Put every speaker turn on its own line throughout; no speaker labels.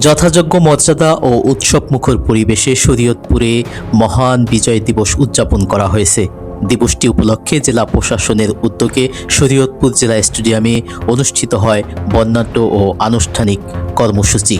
যথাযোগ্য মর্যাদা ও উৎসবমুখর পরিবেশে শরীয়তপুরে মহান বিজয় দিবস উদযাপন করা হয়েছে। দিবসটি উপলক্ষে জেলা প্রশাসনের উদ্যোগে শরীয়তপুর জেলা স্টেডিয়ামে অনুষ্ঠিত হয় বর্ণাঢ্য ও আনুষ্ঠানিক কর্মসূচি।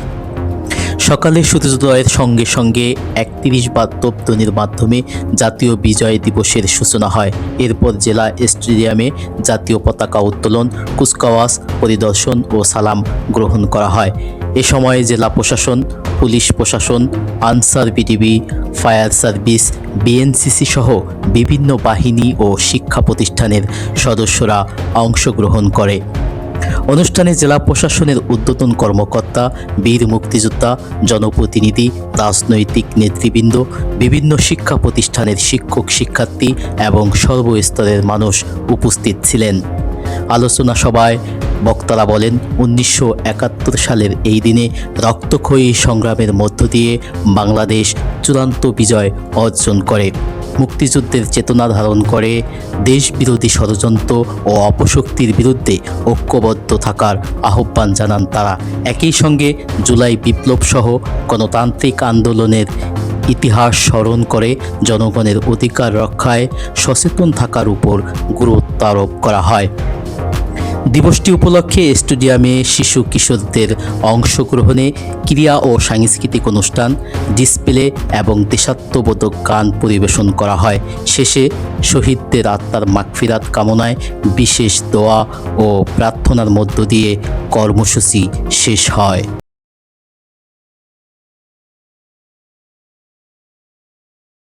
সকালে সূর্যোদয়ের সঙ্গে সঙ্গে একত্রিশ তোপধ্বনির মাধ্যমে জাতীয় বিজয় দিবসের সূচনা হয়। এরপর জেলা স্টেডিয়ামে জাতীয় পতাকা উত্তোলন, কুচকাওয়াজ, পরিদর্শন ও সালাম গ্রহণ করা হয়। এ সময় জেলা প্রশাসন, পুলিশ প্রশাসন, Ansar VDP, fire service, BNCC সহ বিভিন্ন বাহিনী ও শিক্ষা প্রতিষ্ঠানের সদস্যরা অংশগ্রহণ করে। অনুষ্ঠানে জেলা প্রশাসনের উদ্বোধন কর্মকর্তা, বীর মুক্তিযোদ্ধা, জনপ্রতিনিধি, রাজনৈতিক নেতৃবৃন্দ, বিভিন্ন শিক্ষা প্রতিষ্ঠানের শিক্ষক, শিক্ষার্থী এবং সর্বস্তরের মানুষ উপস্থিত ছিলেন। আলোচনা সভায় বক্তারা বলেন, উনিশশো একাত্তর সালের এই দিনে রক্তক্ষয়ী সংগ্রামের মধ্য দিয়ে বাংলাদেশ চূড়ান্ত বিজয় অর্জন করে। মুক্তিযুদ্ধের চেতনা ধারণ করে, দেশবিরোধী ষড়যন্ত্র ও অপশক্তির বিরুদ্ধে ঐক্যবদ্ধ থাকার আহ্বান জানান তারা। একই সঙ্গে জুলাই বিপ্লব সহ গণতান্ত্রিক আন্দোলনের ইতিহাস স্মরণ করে জনগণের অধিকার রক্ষায় সচেতন থাকার উপর গুরুত্ব আরোপ করা হয়। দিবসটি উপলক্ষে স্টেডিয়ামে শিশু কিশোরদের অংশগ্রহণে ক্রিয়া ও সাংস্কৃতিক অনুষ্ঠান, ডিসপ্লে এবং দেশাত্মবোধক গান পরিবেশন করা হয়। শেষে শহীদদের আত্মার মাগফিরাত কামনায় বিশেষ দোয়া ও প্রার্থনার মধ্য দিয়ে কর্মসূচি শেষ হয়।